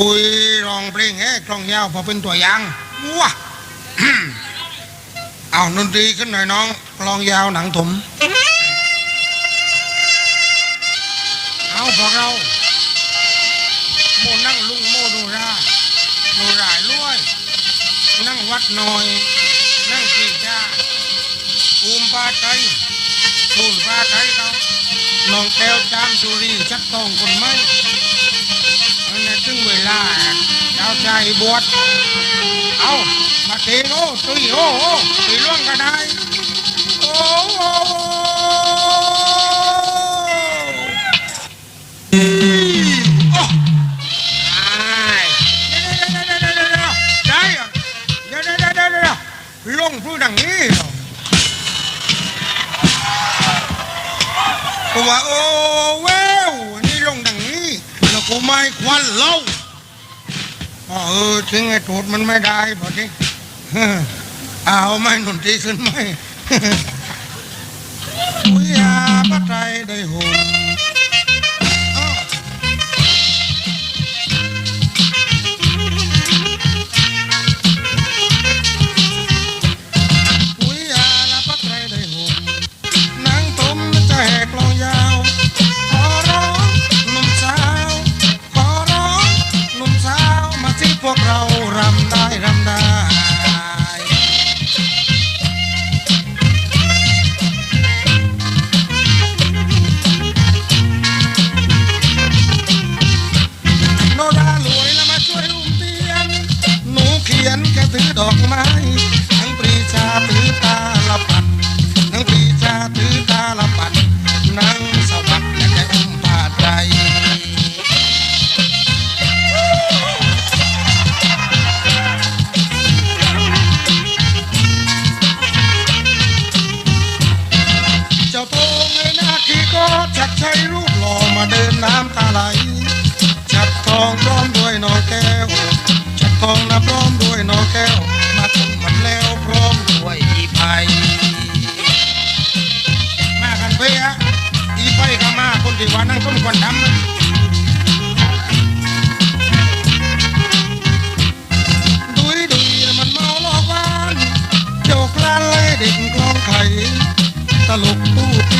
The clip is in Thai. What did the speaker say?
ปุยร้องเพลงแห่กลองยาวพอเป็นตัวอย่างว้าเอาดนตรีขึ้นหน่อยน้องกลองยาวหนังถมเอาพวกเราโมนั่งลุงโมโนราโนรายล้วย นั่งวัดหน่อย นั่งกีจ้าภูมิปาไตยทูนปาไตยเขาน้องแก้วจามจุรีชักตองคนไม่ ถึงเวลาเจ้าชายบวชเอามาเทโอ้ตุยโอ้โอ้ตุยล่วงก็ได้โอ้โอ้โอ้ได้อะเดี๋ยวเดี๋ยวเดี๋ยวเดี๋ยวเดี๋ยวลงพูดดังนี้เหรอกูว่าโอ้เว้ กูไม่ควันเล่าอ๋อเออถึงไอ้โทษมันไม่ได้พอดีเอาไม่หนุนตีขึ้นไหมวิยาพระไตรได้หู ถือดอกไม้ทั้งปรีชาถือตาละปัดทั้งปรีชาถือตาละปัดนั่งสวัสดิ์และแกอุ้มผาไตรเจ้าโตงไอหน้าขี้ก็ชักใช้รูปหล่อมาเดินน้ำตาไหลชัดทองร้อมด้วยน้องแก้ว ทองนะพร้อมด้วยน้องแก้ว มาถึงมันแล้วพร้อมด้วยอีไพมากันเพื่อีไพก็มาคนที่ว่านั่งต้นควันดำดุยดุยมันเมาหลอกวานโจกลานเลยเด็กกลองไข่ตลกตุ้